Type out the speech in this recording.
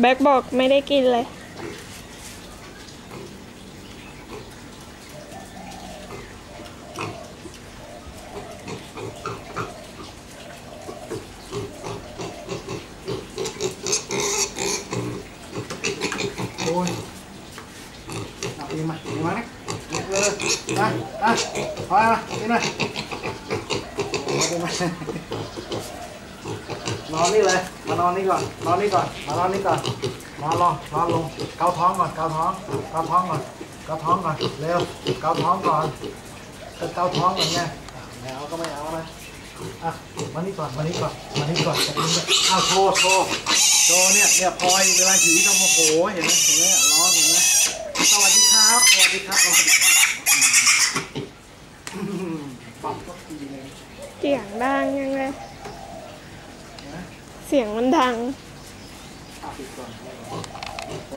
แบ็กบอกไม่ได้กินเลย โอ้ย อาอีกมาอีกมาเนี่ยเออมามาพอมากินมาเอาไปมานอนนี่เลยมานอนนี่ก่อนนอนนี่ก่อนมานอนนี่ก่อนนอนลงนอนลงเกาท้องก่อนเกาท้องเกาท้องก่อนเกาท้องก่อนเร็วเกาท้องก่อนก็เกาท้องก่อนไงไม่เอาก็ไม่เอานะอะมานี่ก่อนมานี่ก่อนมานี่ก่อนจะกินอ้าวโชว์โชว์โชว์เนี่ยเนี่ยพลอยเวลาหิวจะโมโหเห็นไหมเห็นไหมร้อนเห็นไหมสวัสดีครับส วัสดีครับเสียงดังยังเลย เสียงมันดัง